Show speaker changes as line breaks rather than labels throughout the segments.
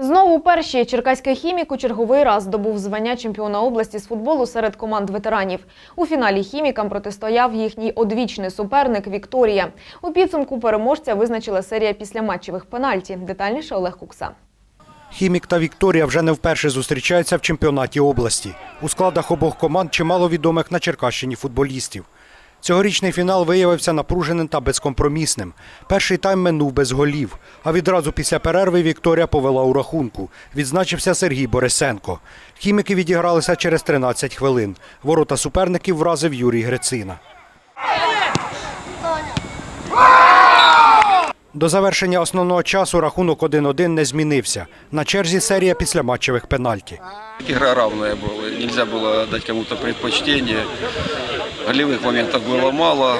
Знову перші черкаський хімік у черговий раз здобув звання чемпіона області з футболу серед команд ветеранів. У фіналі хімікам протистояв їхній одвічний суперник Вікторія. У підсумку переможця визначила серія післяматчевих пенальті. Детальніше Олег Кукса.
Хімік та Вікторія вже не вперше зустрічаються в чемпіонаті області. У складах обох команд чимало відомих на Черкащині футболістів. Цьогорічний фінал виявився напруженим та безкомпромісним. Перший тайм минув без голів, а відразу після перерви Вікторія повела у рахунку. Відзначився Сергій Борисенко. Хіміки відігралися через 13 хвилин. Ворота суперників вразив Юрій Грицина. До завершення основного часу рахунок 1-1 не змінився. На черзі серія післяматчевих пенальті.
Игра равная была, нельзя было дать кому-то предпочтение Голевых моментов было мало.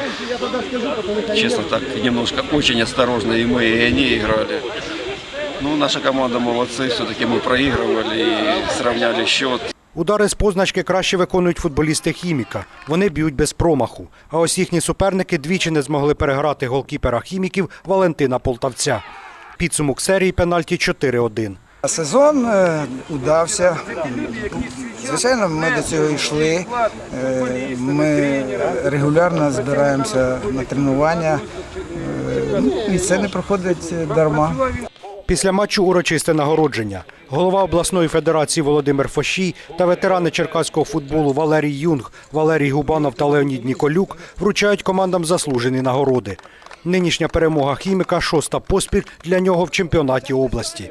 Честно, так немножко очень осторожно и мы, и они играли. Ну, наша команда молодцы, все-таки мы проигрывали и сравняли счет.
Удари з позначки краще виконують футболісти хіміка. Вони б'ють без промаху. А ось їхні суперники двічі не змогли переграти голкіпера хіміків Валентина Полтавця. Підсумок серії пенальті 4-1.
Сезон е, удався. Звичайно, ми до цього йшли. Е, Ми регулярно збираємося на тренування. Е, ну, І це не проходить дарма.
Після матчу урочисте нагородження. Голова обласної федерації Володимир Фощій та ветерани черкаського футболу Валерій Юнг, Валерій Губанов та Леонід Ніколюк вручають командам заслужені нагороди. Нинішня перемога хіміка шоста поспіль для нього в чемпіонаті області.